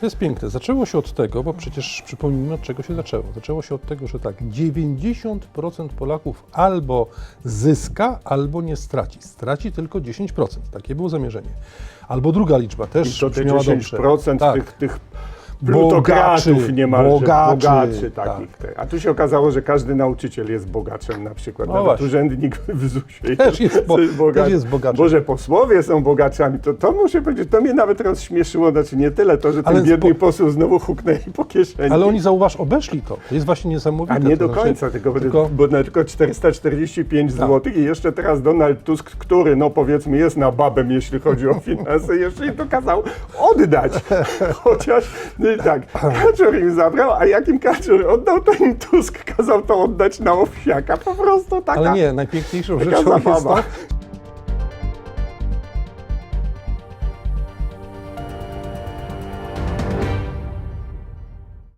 To jest piękne. Zaczęło się od tego, bo przecież przypomnijmy, od czego się zaczęło. Zaczęło się od tego, że tak, 90% Polaków albo zyska, albo nie straci. Straci tylko 10%. Takie było zamierzenie. Albo druga liczba, też I to te brzmiała 10% dobrze. Tak. tych, tych plutokratów Bogaczy, niemalże, bogaczy, bogaczy tak. takich. A tu się okazało, że każdy nauczyciel jest bogaczem na przykład. No Nawet właśnie. urzędnik w ZUS-ie Też jest bo- bogaty. też jest bogaczem. Boże, posłowie są bogaczami. To, to muszę powiedzieć, to mnie nawet rozśmieszyło. Znaczy nie tyle to, że ten biedny spo- poseł znowu huknęli po kieszeni. Ale oni, zauważ, obeszli to. To jest właśnie niesamowite. A nie do znaczy- końca, tylko, tylko- bo na tylko 445 Tak. zł i jeszcze teraz Donald Tusk, który no powiedzmy jest na babem, jeśli chodzi o finanse, jeszcze im to kazał oddać. Chociaż no i tak, Kaczor im zabrał, a jakim Kaczor oddał, to im Tusk kazał to oddać na owsiaka. Po prostu taka, Ale nie, najpiękniejszą taka rzeczą jest to.